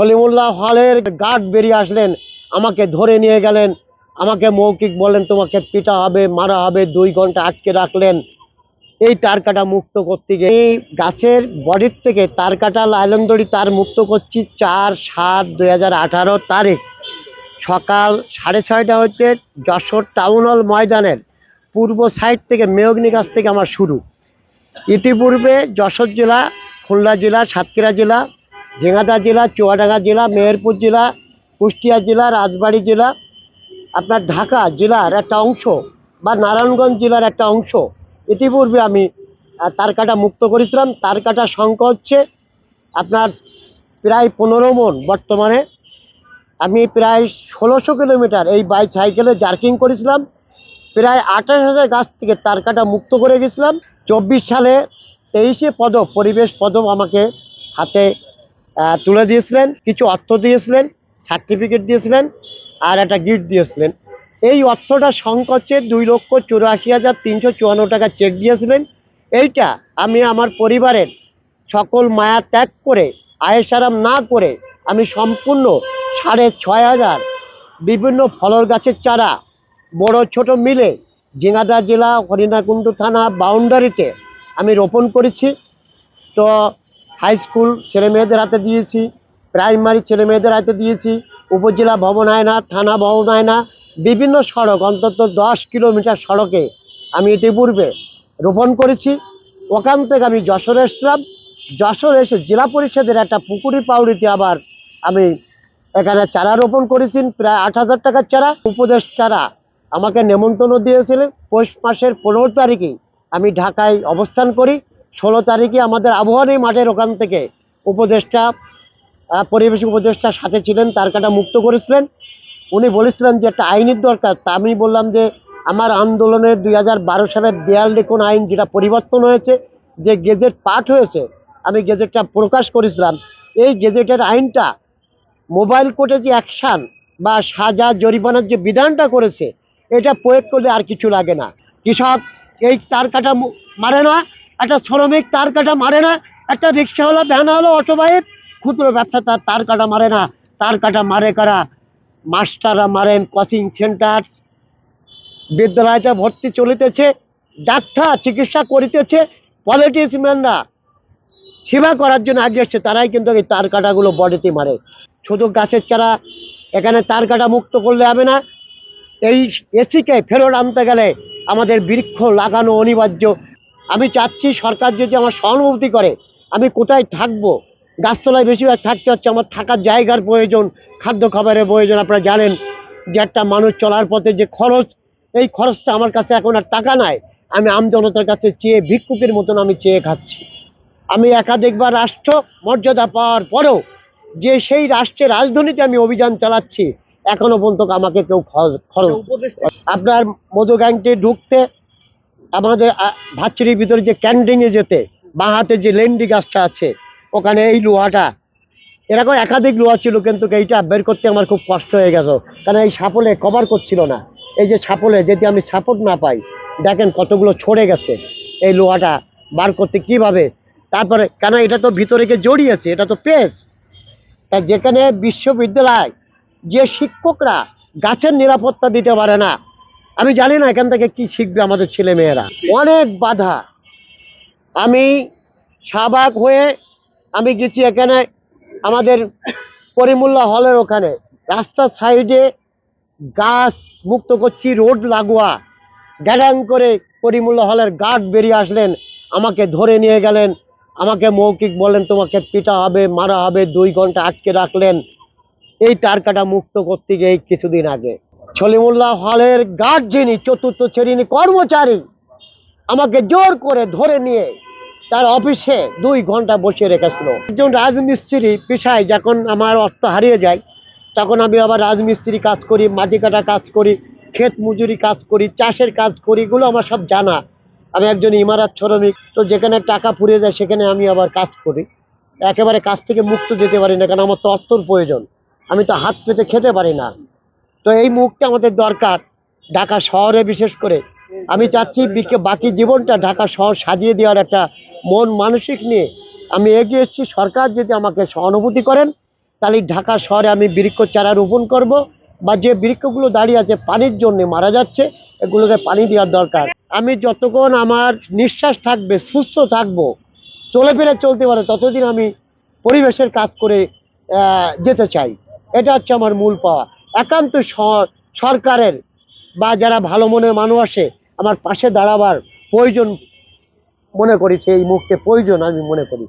সলিমুল্লাহ হলের গার্ড বেরিয়ে আসলেন, আমাকে ধরে নিয়ে গেলেন, আমাকে মৌখিক বলেন তোমাকে পিটা হবে, মারা হবে, দুই ঘণ্টা আটকে রাখলেন। এই তার কাটা মুক্ত করতে গিয়ে এই গাছের বডির থেকে তার কাটা লাইলন দড়ি তার মুক্ত করছি চার সাত দুই হাজার আঠারো তারিখ, সকাল সাড়ে ছয়টা হইতে যশোর টাউন হল ময়দানের পূর্ব সাইড থেকে মেয়গ্নি গাছ থেকে আমার শুরু। ইতিপূর্বে যশোর জেলা, খুলনা জেলা, সাতক্ষীরা জেলা ঝিঙাদা জেলা, চুয়াডাঙ্গা জেলা, মেহেরপুর জেলা, কুষ্টিয়া জেলা, রাজবাড়ী জেলা, আপনার ঢাকা জেলার একটা অংশ বা নারায়ণগঞ্জ জেলার একটা অংশ। ইতিপূর্বে আমি তার কাটা মুক্ত করেছিলাম। তার কাটা সংখ্যা হচ্ছে আপনার প্রায় পনেরো মন বর্তমানে। আমি প্রায় ষোলোশো কিলোমিটার এই বাইক সাইকেলে জার্কিং করেছিলাম। প্রায় আঠাশ হাজার গাছ থেকে তার কাটা মুক্ত করে গেছিলাম। চব্বিশ সালে তেইশে পদক, পরিবেশ পদক আমাকে হাতে তুলে দিয়েছিলেন, কিছু অর্থ দিয়েছিলেন সার্টিফিকেট দিয়েছিলেন, আর একটা গিফট দিয়েছিলেন। এই অর্থটা সংকোচে দুই লক্ষ চুরাশি হাজার তিনশো চুয়ান্ন টাকা চেক দিয়েছিলেন। এইটা আমি আমার পরিবারের সকল মায়া ত্যাগ করে আয়েসারাম না করে, আমি সম্পূর্ণ সাড়ে ছয় হাজার বিভিন্ন ফলর গাছের চারা, বড় ছোট মিলে জিঙাদা জেলা, হরিণাকুণ্ড থানা, বাউন্ডারিতে আমি রোপণ করেছি। তো হাই স্কুল ছেলে মেয়েদের হাতে দিয়েছি, প্রাইমারি ছেলে মেয়েদের হাতে দিয়েছি, উপজেলা ভবন আয়না থানা ভবন আয়না বিভিন্ন সড়ক, অন্তত দশ কিলোমিটার সড়কে আমি ইতিপূর্বে রোপণ করেছি। ওখান থেকে আমি যশোর এসেছিলাম। যশোর এসে জেলা পরিষদের একটা পুকুরি পাউড়িতে আবার আমি এখানে চারা রোপণ করেছি, প্রায় আট হাজার টাকার চারা। উপদেশ চারা আমাকে নেমন্তন্ন দিয়েছিলেন। পৌষ মাসের পনেরো তারিখে আমি ঢাকায় অবস্থান করি। ষোলো তারিখে আমাদের আবহাওয়ানি মাঠের ওখান থেকে উপদেষ্টা পরিবেশ উপদেষ্টার সাথে ছিলেন, তার কাটা মুক্ত করেছিলেন। উনি বলেছিলেন যে একটা আইনের দরকার, তা আমি বললাম যে আমার আন্দোলনের দুই হাজার বারো সালের দেয়াল লিখন আইন যেটা পরিবর্তন হয়েছে, যে গেজেট পাঠ হয়েছে, আমি গেজেটটা প্রকাশ করেছিলাম। এই গেজেটের আইনটা মোবাইল কোর্টে যে অ্যাকশান বা সাজা জরিমানার যে বিধানটা করেছে, এটা প্রয়োগ করলে আর কিছু লাগে না। কৃষক, এই তার কাটা মারে না একটা শ্রমিক তার কাটা মারে না, একটা রিক্সাওয়ালা ভ্যানওয়ালা অটোবাইক, ক্ষুদ্র ব্যবসা তার তার কাটা মারে না। তার কাটা মারে কারা? মাস্টাররা মারেন, কোচিং সেন্টার, বিদ্যালয়তে ভর্তি চলিতেছে, ডাক্তার চিকিৎসা করিতেছে, পলিটিশিয়ানরা সেবা করার জন্য আগে এসছে, তারাই কিন্তু এই তার কাটাগুলো বডিতে মারে। শুধু গাছের চারা, এখানে তার কাটা মুক্ত করলে হবে না। এই এসিকে ফেরত আনতে গেলে আমাদের বৃক্ষ লাগানো অনিবার্য। আমি চাচ্ছি সরকার যদি আমার সহানুভূতি করে আমি কোথায় থাকব। গাছতলায় বেশিরভাগ থাকতে হচ্ছে আমার থাকার জায়গার প্রয়োজন খাদ্য খাবারের প্রয়োজন। আপনারা জানেন যে একটা মানুষ চলার পথে যে খরচ এই খরচটা আমার কাছে এখন আর টাকা নাই। আমি আমজনতার কাছে চেয়ে ভিক্ষুকের মতন আমি চেয়ে খাচ্ছি। আমি একাধিকবার রাষ্ট্র মর্যাদা পাওয়ার পরেও যে সেই রাষ্ট্রের রাজধানীতে আমি অভিযান চালাচ্ছি এখনও পর্যন্ত আমাকে কেউ খরচ খরচ আপনার মধু গ্যাংটে ঢুকতে আমাদের আহ, ভাচ্চুরির ভিতরে যে ক্যান্ডিংয়ে যেতে বাঁ হাতে যে লেন্ডি গাছটা আছে ওখানে এই লোহাটা। এরকম একাধিক লোহা ছিল কিন্তু এইটা বের করতে আমার খুব কষ্ট হয়ে গেছে। কারণ এই সাপলে কভার করছিল না। এই যে সাপলে যদি আমি সাপোর্ট না পাই দেখেন কতগুলো ছড়ে গেছে এই লোহাটা বার করতে কীভাবে। তারপরে কেন এটা তো ভিতরে গিয়ে জড়িয়েছে এটা তো পেস তা যেখানে বিশ্ববিদ্যালয় যে শিক্ষকরা গাছের নিরাপত্তা দিতে পারে না আমি জানি না এখান থেকে কি শিখবে আমাদের ছেলে মেয়েরা অনেক বাধা। আমি শাহবাগ হয়ে আমি গেছি এখানে আমাদের পরিমুল্লা হলের ওখানে। রাস্তার সাইডে গাছ মুক্ত করছি, রোড লাগোয়া। গ্যাডাং করে পরিমুল্লা হলের গার্ড বেরিয়ে আসলেন, আমাকে ধরে নিয়ে গেলেন। আমাকে মৌখিক বললেন, তোমাকে পিটা হবে, মারা হবে, দুই ঘণ্টা আটকে রাখলেন। এই তার কাটা মুক্ত করতে গিয়ে কিছুদিন আগে সলিমুল্লাহ হলের গার্ড যিনি চতুর্থ শ্রেণি কর্মচারী, আমাকে জোর করে ধরে নিয়ে তার অফিসে দুই ঘণ্টা বসিয়ে রেখেছিল। একজন রাজমিস্ত্রি পেশায় যখন আমার অর্থ হারিয়ে যায়, তখন আমি আবার রাজমিস্ত্রি কাজ করি, মাটি কাটা কাজ করি, ক্ষেত মজুরি কাজ করি, চাষের কাজ করি, এগুলো আমার সব জানা। আমি একজন ইমারাত শ্রমিক, তো যেখানে টাকা ফুরিয়ে যায়, সেখানে আমি আবার কাজ করি। একেবারে কাজ থেকে মুক্ত যেতে পারি না, কারণ আমার তো অর্থর প্রয়োজন। আমি তো হাত পেতে খেতে পারি না। তো এই মুখটা আমাদের দরকার ঢাকা শহরে বিশেষ করে। আমি চাচ্ছি বিকে- জীবনটা ঢাকা শহর সাজিয়ে দেওয়ার একটা মন মানসিক নিয়ে আমি এগিয়ে এসেছি। সরকার যদি আমাকে সহানুভূতি করেন, তাহলে ঢাকা শহরে আমি বৃক্ষ চারা রোপণ করব বা যে বৃক্ষগুলো দাঁড়িয়ে আছে পানির জন্য মারা যাচ্ছে, এগুলোকে পানি দেওয়ার দরকার। আমি যতক্ষণ আমার নিঃশ্বাস থাকবে, সুস্থ থাকব, চলে ফিরে চলতে পারে ততদিন আমি পরিবেশের কাজ করে যেতে চাই। এটা হচ্ছে আমার মূল পাওয়া। একান্ত সরকারের বা যারা ভালো মনে মানুষ আসে, আমার পাশে দাঁড়াবার প্রয়োজন মনে করি, সেই মুহূর্তে প্রয়োজন আমি মনে করি।